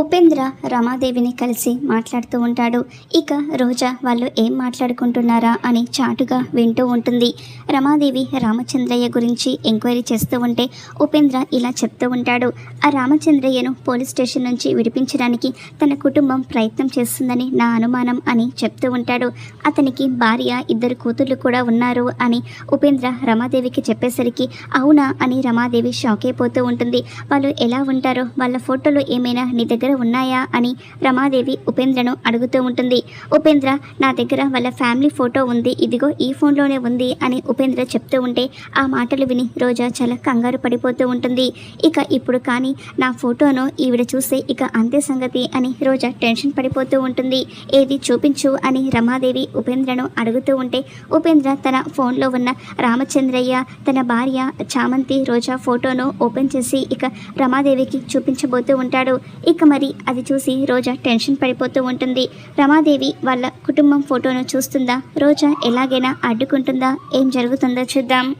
ఉపేంద్ర రమాదేవిని కలిసి మాట్లాడుతూ ఉంటాడు. ఇక రోజా వాళ్ళు ఏం మాట్లాడుకుంటున్నారా అని చాటుగా వింటూ ఉంటుంది. రమాదేవి రామచంద్రయ్య గురించి ఎంక్వైరీ చేస్తూ ఉంటే ఉపేంద్ర ఇలా చెప్తూ ఉంటాడు. ఆ రామచంద్రయ్యను పోలీస్ స్టేషన్ నుంచి విడిపించడానికి తన కుటుంబం ప్రయత్నం చేస్తుందని నా అనుమానం అని చెప్తూ ఉంటాడు. అతనికి భార్య ఇద్దరు కూతుర్లు కూడా ఉన్నారు అని ఉపేంద్ర రమాదేవికి చెప్పేసరికి అవునా అని రమాదేవి షాక్ అయిపోతూ ఉంటుంది. వాళ్ళు ఎలా ఉంటారో వాళ్ళ ఫోటోలు ఏమైనా నీ దగ్గర ఉన్నాయా అని రమాదేవి ఉపేంద్రను అడుగుతూ ఉంటుంది. ఉపేంద్ర నా దగ్గర వాళ్ళ ఫ్యామిలీ ఫోటో ఉంది. ఇదిగో ఈ ఫోన్లోనే ఉంది అని ఉపేంద్ర చెప్తూ ఉంటే ఆ మాటలు విని రోజా చాలా కంగారు పడిపోతూ ఉంటుంది. ఇక ఇప్పుడు కానీ నా ఫోటోను ఈవిడ చూస్తే ఇక అంతే సంగతి అని రోజా టెన్షన్ పడిపోతూ ఉంటుంది. ఏది చూపించు అని రమాదేవి ఉపేంద్రను అడుగుతూ ఉంటే ఉపేంద్ర తన ఫోన్లో ఉన్న రామచంద్రయ్య తన భార్య చామంతి రోజా ఫోటోను ఓపెన్ చేసి ఇక రమాదేవికి చూపించబోతూ ఉంటాడు. ఇక మరి అది చూసి రోజా టెన్షన్ పడిపోతూ ఉంటుంది. రమాదేవి వాళ్ళ కుటుంబం ఫోటోను చూస్తుందా? రోజా ఎలాగైనా అడ్డుకుంటుందా? ఏం జరుగుతుందో చూద్దాం.